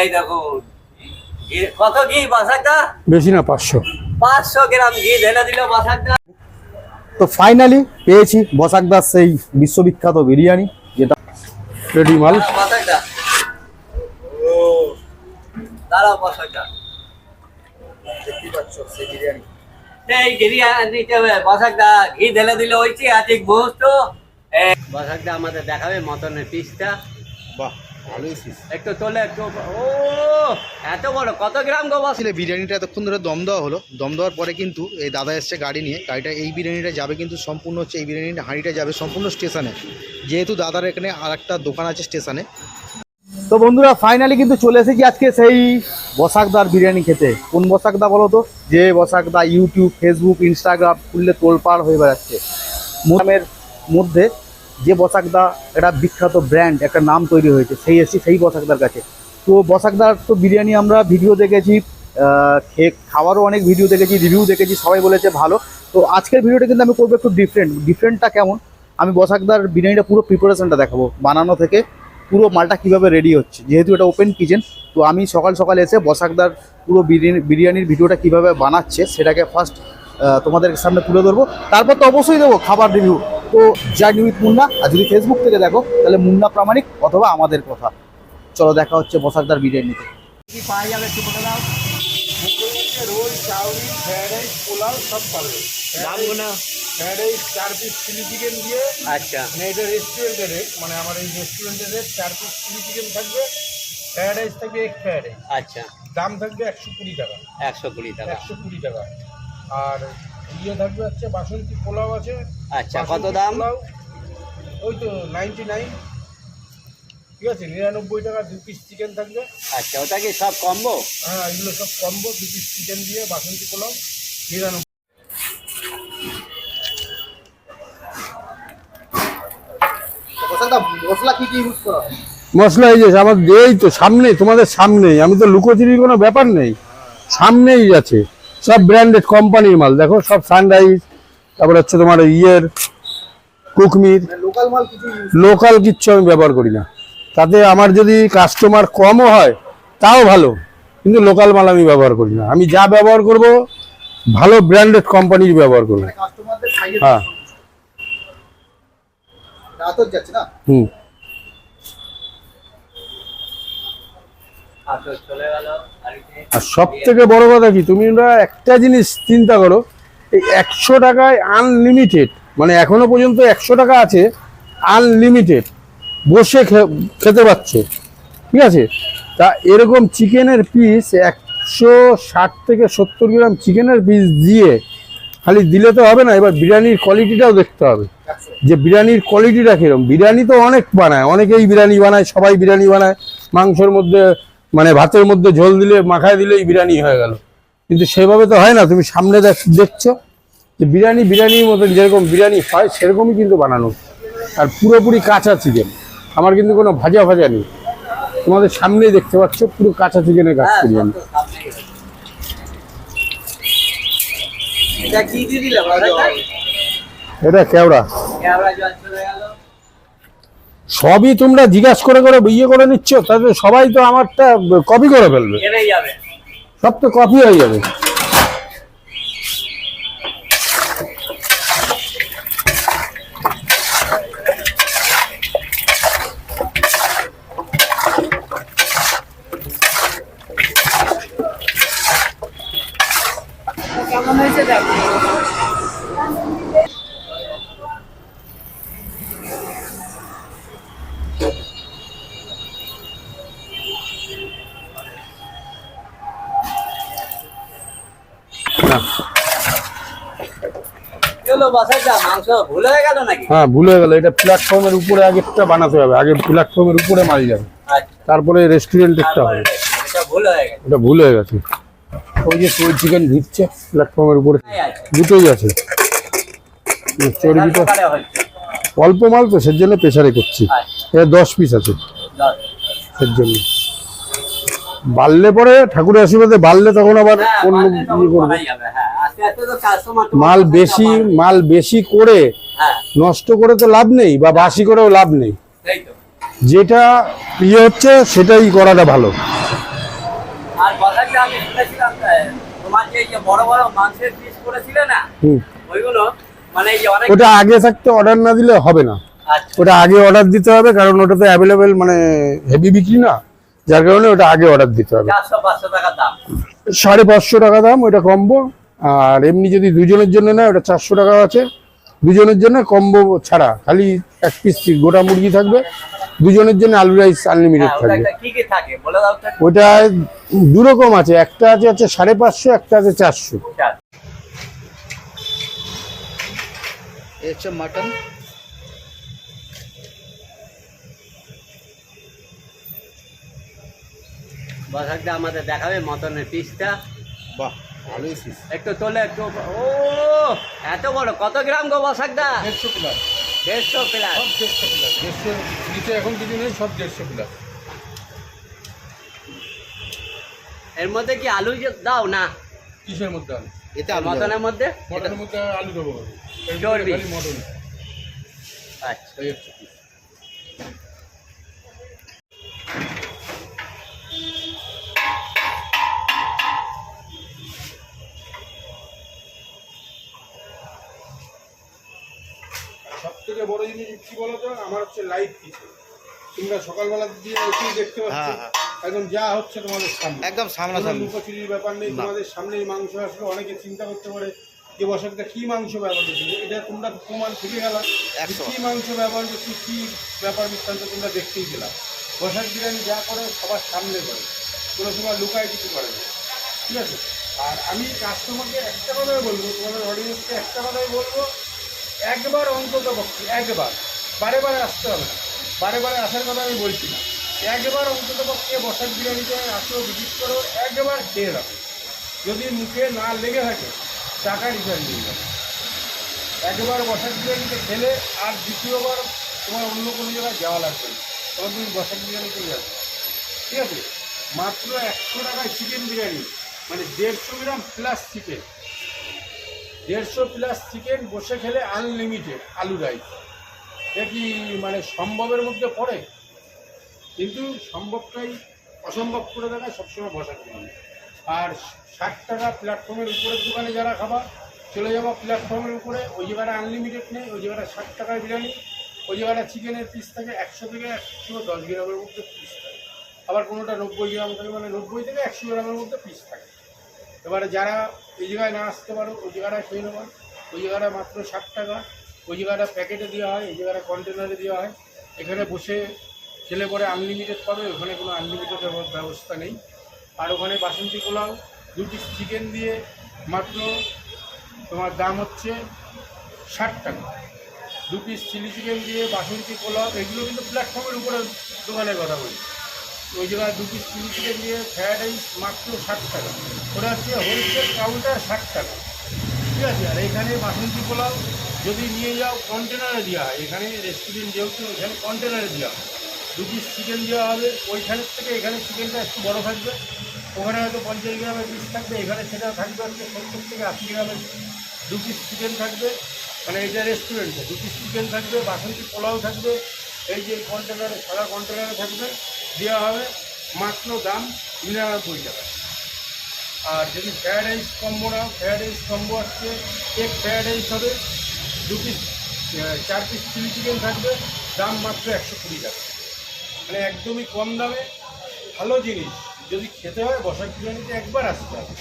এই দেখুন কত ঘি বেশি না পাঁচশো। পাঁচশো গ্রাম ঘি ঢেলে দিল বাসাকটা তো ফাইনালি পেয়েছি বসাকদার সেই বিশ্ববিখ্যাত বিরিয়ানি যেটা রেডি মাল। ও দাঁড়াও এই বিরিয়ানিতে ঘি ঢেলে দিল বাসাকটা আমাদের দেখাবে মটনের পিসটা। বাহ। একটু তোলে একটু ও এত বড় কত গ্রাম বিরিয়ানিটা এতক্ষণ ধরে দম দেওয়া হলো। দম দেওয়ার পরে কিন্তু এই দাদা এসছে গাড়ি নিয়ে। গাড়িটা এই বিরিয়ানিটা যাবে কিন্তু সম্পূর্ণ হচ্ছে এই বিরিয়ানিটা হাঁড়িটা যাবে সম্পূর্ণ স্টেশনে। যেহেতু দাদার এখানে আর একটা দোকান আছে স্টেশনে। তো বন্ধুরা ফাইনালি কিন্তু চলে এসেছি আজকে সেই বসাকদার বিরিয়ানি খেতে। কোন বসাকদা বলো তো? যে বসাকদা ইউটিউব ফেসবুক ইনস্টাগ্রাম খুললে তোলপাড় হয়ে বেড়াচ্ছে। মধ্যে যে বসাকদা একটা বিখ্যাত ব্র্যান্ড, একটা নাম তৈরি হয়েছে, সেই এসেছি সেই বসাকদার কাছে। তো বসাকদার তো বিরিয়ানি আমরা ভিডিও দেখেছি খেয়ে খাওয়ারও অনেক ভিডিও দেখেছি, রিভিউ দেখেছি, সবাই বলেছে ভালো। তো আজকের ভিডিওটা কিন্তু আমি করব একটু ডিফারেন্ট ডিফারেন্টটা কেমন? আমি বসাকদার বিরিয়ানিটা পুরো প্রিপারেশনটা দেখাবো, বানানো থেকে পুরো মালটা কীভাবে রেডি হচ্ছে, যেহেতু এটা ওপেন কিচেন তো আমি সকাল সকাল এসে বসাকদার পুরো বিরিয়ানি বিরিয়ানির ভিডিওটা কীভাবে বানাচ্ছে, সেটাকে ফার্স্ট তোমাদের সামনে তুলে ধরবো। তারপর তো অবশ্যই দেবো খাবার রিভিউ তো জার্নি উইথ মুন্না আর যদি ফেসবুক থেকে দেখো তাহলে মুন্না প্রামাণিক অথবা আমাদের কথা। চলো দেখা হচ্ছে বসাকদার বিরিয়ানিতে কি পাওয়া যাবে একটু বলে দাও। রোল চাউমিন ফ্রাইড রাইস পোলাও সব পাবে। ফ্রাইড রাইস চার পিস চিলি চিকেন দিয়ে। আচ্ছা। মানে এটা রেস্টুরেন্টের রেট মানে আমার এই রেস্টুরেন্টের রেট চার পিস চিলি চিকেন থাকবে। ফ্রাইড রাইস থাকবে এক ফ্রাইড রাইস আচ্ছা। দাম থাকবে একশো কুড়ি টাকা। একশো কুড়ি টাকা। একশো কুড়ি টাকা। আর ইয়ে থাকবে হচ্ছে বাসন্তী পোলাও আছে। আচ্ছা কত দাম? ওই তো নাইনটি নাইন ঠিক আছে নিরানব্বই টাকা দু পিস চিকেন থাকবে। আচ্ছা ওটা কি সব কম্বো হ্যাঁ এগুলো সব কম্বো দু পিস চিকেন দিয়ে বাসন্তী পোলাও নিরানব্বই। মশলা কি কি ইউজ মশলা এই যে আমার এই তো সামনেই তোমাদের সামনেই আমি তো লুকোচুরির কোনো ব্যাপার নেই। সামনেই আছে। সব ব্র্যান্ডেড কোম্পানির মাল। দেখো সব সানরাইজ তারপর হচ্ছে তোমার ইয়ের কুকমির। লোকাল কিছু কিচ্ছু আমি ব্যবহার করি না। তাতে আমার যদি কাস্টমার কমও হয় তাও ভালো। কিন্তু লোকাল মাল আমি ব্যবহার করি না। আমি যা ব্যবহার করব ভালো ব্র্যান্ডেড কোম্পানির ব্যবহার করব। কাস্টমারদের হ্যাঁ। হুম আচ্ছা চলে গেল বাড়িতে আর সব থেকে বড় কথা কি তুমি একটা জিনিস চিন্তা করো এই একশো টাকায় আনলিমিটেড মানে এখনও পর্যন্ত একশো টাকা আছে আনলিমিটেড বসে খেতে পাচ্ছে ঠিক আছে? তা এরকম চিকেনের পিস একশো ষাট থেকে সত্তর গ্রাম চিকেনের পিস দিয়ে খালি দিলে তো হবে না এবার বিরিয়ানির কোয়ালিটিটাও দেখতে হবে। যে বিরিয়ানির কোয়ালিটিটা কীরকম বিরিয়ানি তো অনেক বানায় অনেকেই বিরিয়ানি বানায় সবাই বিরিয়ানি বানায় মাংসের মধ্যে মানে ভাতের মধ্যে ঝোল দিলে মাখায় দিলেই বিরিয়ানি হয়ে গেল। কিন্তু সেভাবে তো হয় না তুমি সামনে দেখ- দেখছ যে বিরিয়ানি বিরিয়ানির মতন যেরকম বিরিয়ানি হয় সেরকমই কিন্তু বানানো। আর পুরোপুরি কাঁচা চিকেন। আমার কিন্তু কোনো ভাজা ভাজা নেই। তোমাদের সামনেই দেখতে পাচ্ছ পুরো কাঁচা চিকেনের কাজ হ্যাঁ করি আমি। এটা কি দিয়ে এটা কেওড়া ক্যামেরা জল চলে গেল সবই তোমরা জিজ্ঞাসা করে করে ইয়ে করে নিচ্ছ তাতে সবাই তো আমারটা কপি করে ফেলবে। সব তো কপি হয়ে যাবে। কেমন হয়েছে দেখো কি হলো বাসাটা মাংস ভুল হয়ে ভুল হয়ে গেল। এটা প্ল্যাটফর্মের উপরে আগেরটা বানাতে হবে। আগে প্ল্যাটফর্মের উপরে মারি যাবে। আচ্ছা। তারপরে রেস্টুরেন্টেরটা হবে। এটা ভুল হয়ে গেছে। ওই যে চোর চিকেন ভিড়ছে প্ল্যাটফর্মের উপরে। দুটোই আছে। চর্বিটা অল্প মাল তো সের জন্য প্রেসারে করছি। আচ্ছা। এটা দশ পিস আছে। সের জন্য। বাড়লে পরে ঠাকুরের আশীর্বাদে বাড়লে তখন আবার হ্যাঁ, অন্য ইয়ে করবে। হ্যাঁ। মাল বেশি মাল বেশি করে হ্যাঁ, নষ্ট করে তো লাভ নেই বা বাসি করেও লাভ নেই। যেটা ইয়ে হচ্ছে সেটাই করাটা ভালো। বসাকদা আমি শুনেছিলাম তোমার যে বড় বড় মাংসের পিস করেছিলে না হুম। ওইগুলো মানে ওটা আগে থাকতে অর্ডার না দিলে হবে না। আচ্ছা। ওটা আগে অর্ডার দিতে হবে কারণ ওটা তো অ্যাভেলেবেল মানে হেভি বিক্রি না। যার কারণে ওটা আগে অর্ডার দিতে হবে। সাড়ে পাঁচশো টাকা দাম ওটা কম্বো। আর এমনি যদি দুজনের জন্য নেয় ওটা চারশো টাকা আছে। দুজনের জন্য কম্বো ছাড়া খালি এক পিস গোটা মুরগি থাকবে। দুজনের জন্য আলু রাইস আনলিমিটেড হ্যাঁ ওটা থাকবে। একটা কি কি থাকে? বলে দাও তো। ওটা দু রকম আছে। একটা আছে হচ্ছে সাড়ে পাঁচশো একটা আছে চারশো। হচ্ছে মাটন আমাদের দেখাবে মটনের পিসটা বাহ। একটু তোলে একটু ও এত বড় কত গ্রাম গো বসাকদা দেড়শো প্লাস দেড়শো প্লাস সব দেড়শো প্লাস দেড়শো নিচে এখন কিছু নেই সব দেড়শো প্লাস এর মধ্যে কি আলু দাও না? কিসের মধ্যে আলু? এতে আলু যাবে। মটনের মধ্যে? মটনের মধ্যে আলু দেবো। চর্বি। মটন। আচ্ছা। এই হচ্ছে piece। সব থেকে বড় জিনিস কি বলতো? আমার হচ্ছে লাইভ কিছু। তোমরা সকালবেলা দিয়ে উঠে দেখতে পাচ্ছ হ্যাঁ, হ্যাঁ। একদম যা হচ্ছে তোমাদের সামনে। একদম কোনো সামনাসামনি লুকোচুরির ব্যাপার নেই তোমাদের সামনেই মাংস আসলে অনেকে চিন্তা করতে পারে যে বসাকটা কি মাংস ব্যবহার করছে? এটা তোমরা প্রমাণ থেকে গেল একশো। কি মাংস ব্যবহার করছি কি ব্যাপার বৃত্তান্ত তোমরা দেখতেই গেলাম বসাক বিরিয়ানি যা করে সবার সামনে করে কোনো সময় লুকায় কিছু করে না। ঠিক আছে? আর আমি কাস্টমারকে একটা কথাই বলব তোমাদের অডিয়েন্সকে একটা কথাই বলব একবার অন্তত পক্ষে একবার। বারে বারে আসতে হবে না। বারে বারে আসার কথা আমি বলছি না। একবার অন্তত পক্ষে বসার বিরিয়ানিতে আসো ভিজিট করো, একবার খেয়ে রাখো যদি মুখে না লেগে থাকে, টাকা রিটার্ন দিয়ে যাবে একবার বসার বিরিয়ানিতে খেলে আর দ্বিতীয়বার তোমার অন্য কোনো জায়গায় যাওয়া লাগবে না। তখন তুমি বসাক বিরিয়ানিতেই যাবে। ঠিক আছে? মাত্র একশো টাকায় চিকেন বিরিয়ানি মানে দেড়শো গ্রাম প্লাস চিকেন দেড়শো প্লাস চিকেন বসে খেলে আনলিমিটেড আলু রাইস এটা কি মানে সম্ভবের মধ্যে পড়ে? কিন্তু সম্ভবটাই অসম্ভব করে দেখায় সবসময় বসার জন্য আর ষাট টাকা প্ল্যাটফর্মের উপরের দোকানে যারা খাবা, চলে যাব প্ল্যাটফর্মের উপরে, ওই জায়গাটা আনলিমিটেড নেই, ওই জায়গাটা ষাট টাকায় বিরিয়ানি, ওই জায়গাটা চিকেনের পিস থাকে একশো থেকে একশো দশ গ্রামের মধ্যে পিস থাকে। আবার কোনোটা নব্বই গ্রাম থাকে মানে নব্বই থেকে একশো গ্রামের মধ্যে পিস থাকে। এবারে যারা এই জায়গায় না আসতে পারো, ওই জায়গাটায় খেয়ে নেব ওই জায়গাটা মাত্র ষাট টাকা, ওই জায়গাটা প্যাকেটে দেওয়া হয়, এই জায়গাটা কন্টেনারে দেওয়া হয়। এখানে বসে খেলে পরে আনলিমিটেড পাবে, ওখানে কোনো আনলিমিটেড ব্যবস্থা নেই। আর ওখানে বাসন্তী পোলাও দু পিস চিকেন দিয়ে মাত্র তোমার দাম হচ্ছে ষাট টাকা। দু পিস চিলি চিকেন দিয়ে বাসন্তী পোলাও, এগুলো কিন্তু প্ল্যাটফর্মের উপরে দোকানের কথা বলি। ওই জায়গায় দু পিস চিলি চিকেন দিয়ে ফ্রায়েড রাইস মাত্র ষাট টাকা। ওটা হচ্ছে হোলসেল কাউন্টার ষাট টাকা। ঠিক আছে? আর এখানে বাসন্তী পোলাও যদি নিয়ে যাও কন্টেনারে দেওয়া হয়। এখানে রেস্টুরেন্ট যেহেতু, এখানে কন্টেনারে দেওয়া হয়। দু পিস চিকেন দেওয়া হবে। ওইখানের থেকে এখানে চিকেনটা একটু বড় থাকবে। ওখানে হয়তো পঞ্চাশ গ্রামের পিস থাকবে। এখানে সেটা থাকবে হচ্ছে সত্তর থেকে আশি গ্রামের দু পিস চিকেন থাকবে। মানে এটা রেস্টুরেন্টে দু পিস চিকেন থাকবে, বাসন্তী পোলাও থাকবে। এই যে কন্টেনারে সাদা কন্টেনারে থাকবে। দেওয়া হবে মাত্র দাম নিরানব্বই টাকা। আর যদি ফ্রায়েড রাইস কম্বো নাও ফ্রায়েড রাইস কম্বো আসছে এক ফ্রায়েড রাইস হবে দু পিস চার পিস চিলি চিকেন থাকবে দাম মাত্র একশো কুড়ি টাকা। মানে একদমই কম দামে ভালো জিনিস। যদি খেতে হয় বসার বিরিয়ানিতে একবার আসতে হবে।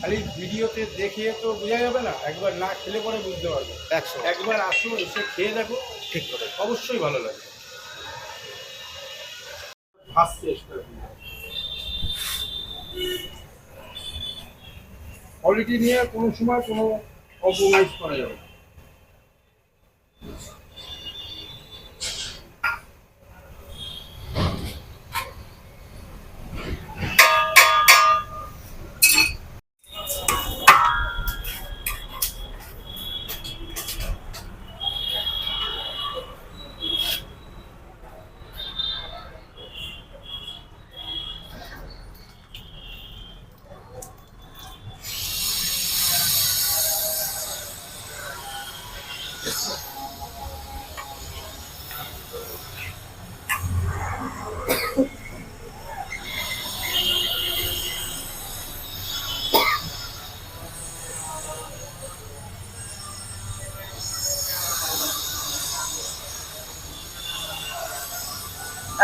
খালি ভিডিওতে দেখে তো বোঝা যাবে না একবার না খেলে পরে বুঝতে পারবে। একশো। একবার আসো এসে খেয়ে দেখো। ঠিক করে অবশ্যই ভালো লাগবে। ফার্স্ট কোয়ালিটি নিয়ে কোনো সময় কোনো কম্প্রোমাইজ করা যাবে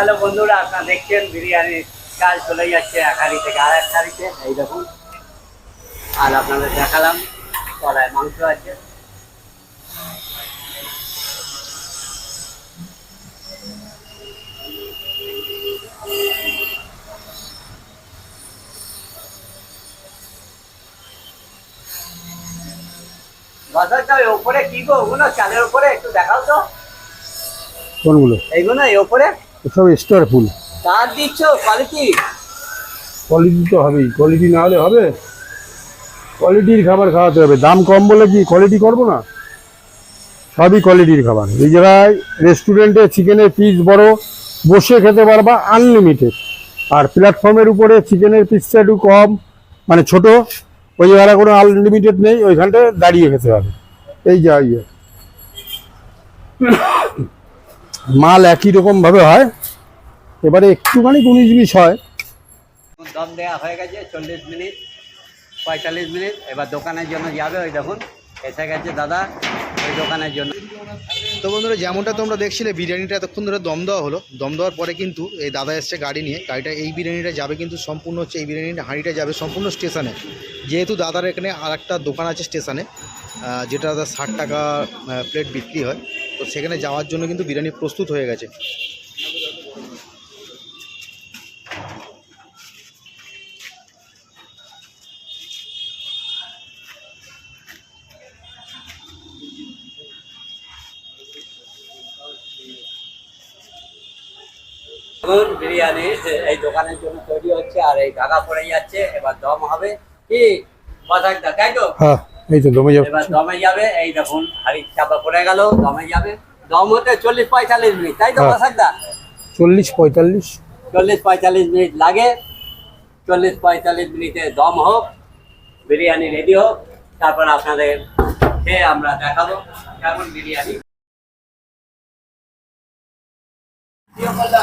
তাহলে বন্ধুরা আপনারা দেখছেন বিরিয়ানির চাল চলে যাচ্ছে এক হাঁড়ি থেকে আর এক হাঁড়িতে এই দেখুন। আর আপনাদের দেখালাম কলায় মাংস আছে। ওপরে কি গো? ওগুলো চালের উপরে একটু দেখাও তো। কোনগুলো? এইগুলো এই ওপরে? সব স্টার ফুল কার দিচ্ছ? কোয়ালিটি কোয়ালিটি তো হবেই। কোয়ালিটি না হলে হবে? কোয়ালিটির খাবার খাওয়াতে হবে। দাম কম বলে কি কোয়ালিটি করব না? সবই কোয়ালিটির খাবার। এই জায়গায় রেস্টুরেন্টে চিকেনের পিস বড় বসে খেতে পারবা আনলিমিটেড আর প্ল্যাটফর্মের উপরে চিকেনের পিসটা একটু কম মানে ছোট ওই জায়গাটা কোনো আনলিমিটেড নেই ওইখানটায় দাঁড়িয়ে খেতে হবে। এই যা ইয়ে মাল একই রকমভাবে হয়। এবারে একটুখানি উনিশ বিশ হয় দম দেওয়া হয়ে গেছে চল্লিশ মিনিট পঁয়তাল্লিশ মিনিট। এবার দোকানের জন্য যাবে ওই দেখুন এসে গেছে দাদা ওই দোকানের জন্য। তো বন্ধুরা যেমনটা তোমরা দেখছিলে বিরিয়ানিটা এতক্ষণ ধরে দম দেওয়া হলো। দম দেওয়ার পরে কিন্তু এই দাদা এসছে গাড়ি নিয়ে। গাড়িটা এই বিরিয়ানিটা যাবে কিন্তু সম্পূর্ণ হচ্ছে এই বিরিয়ানিটা হাঁড়িটা যাবে সম্পূর্ণ স্টেশনে। যেহেতু দাদার এখানে আর একটা দোকান আছে স্টেশনে যেটা দাদা ষাট টাকা প্লেট বিক্রি হয়। তো সেখানে যাওয়ার জন্য কিন্তু বিরিয়ানি প্রস্তুত হয়ে গেছে। বিরিয়ানি এই দোকানের জন্য তৈরি হচ্ছে আর এই ঢাকা পড়ে যাচ্ছে এবার দম হবে। কি বাজারটা তাই তো? হ্যাঁ। এই তো দমে যাবে দমে যাবে এই দেখুন হাড়ি চাপা পড়ে গেল দমে যাবে। দম হতে চল্লিশ পঁয়তাল্লিশ মিনিট তাই তো হ্যাঁ। বাসাকদা চল্লিশ পঁয়তাল্লিশ। চল্লিশ পঁয়তাল্লিশ মিনিট লাগে। চল্লিশ পঁয়তাল্লিশ মিনিটে দম হোক বিরিয়ানি রেডি হোক তারপর আপনাদের খেয়ে আমরা দেখাবো কেমন বিরিয়ানি।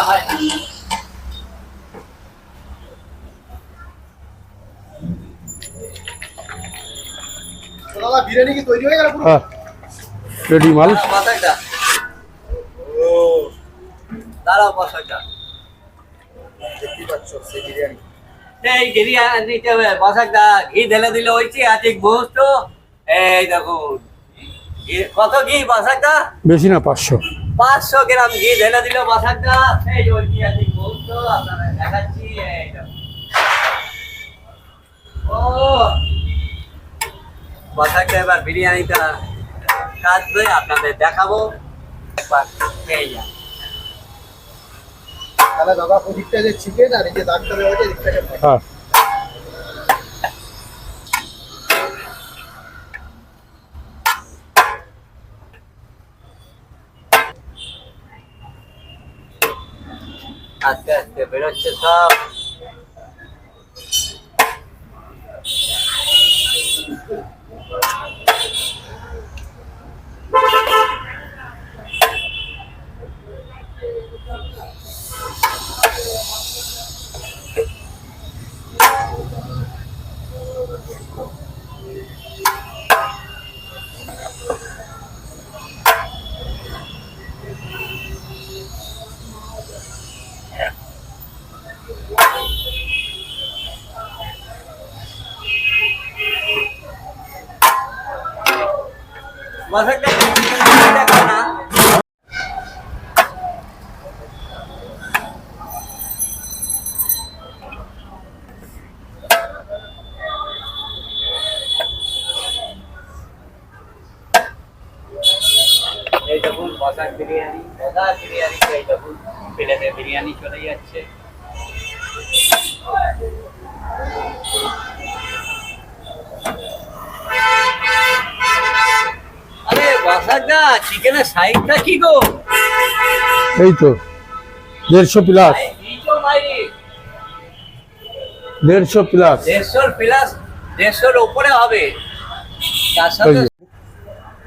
হয় দাদা বিরিয়ানি কি তৈরি হয়ে গেল হ্যাঁ। রেডি মাল। ও দাঁড়াও বাসাকদা দেখতে পাচ্ছ সেই বিরিয়ানি। এই বিরিয়ানিতে বাসাকদা ঘি ঢেলে দিলে হয়েছে আজকে গোস্ত। এই দেখুন কত ঘি বাসাকদা বেশি না পাঁচশো। পাঁচশো গ্রাম ঘি ঢেলে দিল বাসাকদা এই আছে গোস্ত আপনারা দেখাচ্ছি এই। ও এবার বিরিয়ানিটা কাটবে আপনাদের দেখাবো। একবার পেয়ে যান। তাহলে দাদা ওদিকটা যে চিকেন আর এই যে দাগটা হয়েছে এদিকটাকে হ্যাঁ। আস্তে আস্তে বেরোচ্ছে সব বাসাটা দেখো না এই দেখুন বসার বিরিয়ানি বসার বিরিয়ানি এই দেখুন প্লেটে বিরিয়ানি চলে যাচ্ছে। আরে বাসাটা চিকেনের সাইজটা কি গো? এই তো দেড়শো প্লাস এই তো ভাই। দেড়শো প্লাস দেড়শোর প্লাস দেড়শোর উপরে হবে। তার সাথে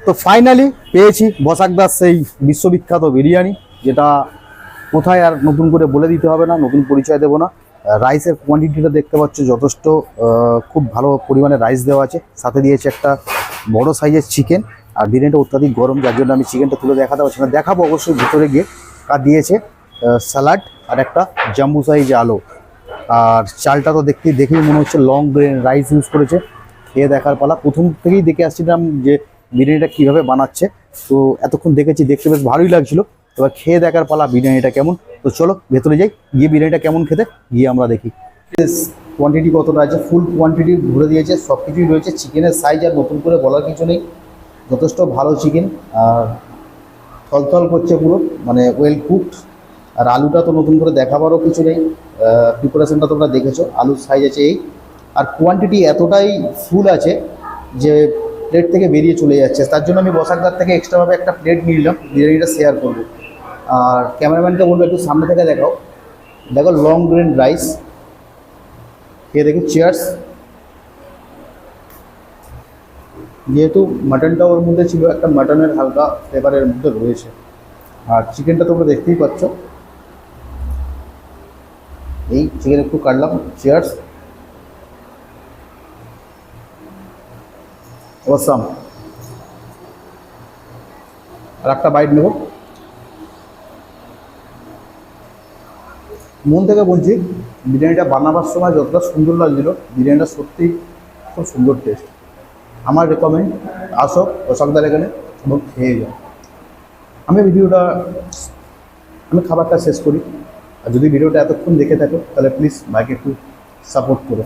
তো ফাইনালি পেয়েছি বসাকদার সেই বিশ্ববিখ্যাত বিরিয়ানি যেটা কোথায় আর নতুন করে বলে দিতে হবে না, নতুন পরিচয় দেবো না। রাইসের কোয়ান্টিটিটা দেখতে পাচ্ছ, যথেষ্ট খুব ভালো পরিমাণে রাইস দেওয়া আছে। সাথে দিয়েছে একটা বড় সাইজের চিকেন আর বিরিয়ানিটা অত্যাধিক গরম, যার জন্য আমি চিকেনটা তুলে দেখাতে পারছি না। দেখাবো অবশ্যই ভিতরে গিয়ে আর দিয়েছে স্যালাড আর একটা জাম্বু সাইজ আলো। আর চালটা তো দেখতে, দেখেই মনে হচ্ছে লং গ্রেন রাইস ইউজ করেছে। খেয়ে দেখার পালা। প্রথম থেকেই দেখে আসছিলাম যে বিরিয়ানিটা কীভাবে বানাচ্ছে। তো এতক্ষণ দেখেছি, দেখতে বেশ ভালোই লাগছিল। এবার খেয়ে দেখার পালা বিরিয়ানিটা কেমন? তো চলো, ভেতরে যাই, গিয়ে বিরিয়ানিটা কেমন খেতে, গিয়ে আমরা দেখি। কোয়ান্টিটি কতটা আছে? ফুল কোয়ান্টিটি ঘুরে দিয়েছে সব কিছুই রয়েছে চিকেনের সাইজ আর নতুন করে বলার কিছু নেই। যথেষ্ট ভালো চিকেন আর থলথল করছে পুরো মানে ওয়েল কুকড আর আলুটা তো নতুন করে দেখাবারও কিছু নেই। প্রিপারেশনটা তোমরা দেখেছ, আলুর সাইজ আছে এই আর কোয়ান্টিটি এতটাই ফুল আছে যে প্লেট থেকে বেরিয়ে চলে যাচ্ছে। তার জন্য আমি বসাকদার থেকে এক্সট্রাভাবে একটা প্লেট নিলাম, বিরিয়ানিটা শেয়ার করব। আর ক্যামেরাম্যানকে বলব একটু সামনে থেকে দেখাও। দেখো লং গ্রিন রাইস খেয়ে দেখি চেয়ার্স যেহেতু মাটনটা ওর মধ্যে ছিল, একটা মাটনের হালকা ফ্লেভারের মধ্যে রয়েছে। আর চিকেনটা তোমরা দেখতেই পাচ্ছ। এই চিকেন একটু কাটলাম চেয়ার্স অসাম আর একটা বাইট নেব। মন থেকে বলছি, বিরিয়ানিটা বানাবার সময় যতটা সুন্দর লাগছিল, বিরিয়ানিটা সত্যি খুব সুন্দর টেস্ট আমার রেকমেন্ড আসো অশোকদার এখানে এবং খেয়ে যাও। আমি ভিডিওটা, আমি খাবারটা শেষ করি। আর যদি ভিডিওটা এতক্ষণ দেখে থাকো, তাহলে প্লিজ বাইকে একটু সাপোর্ট করো।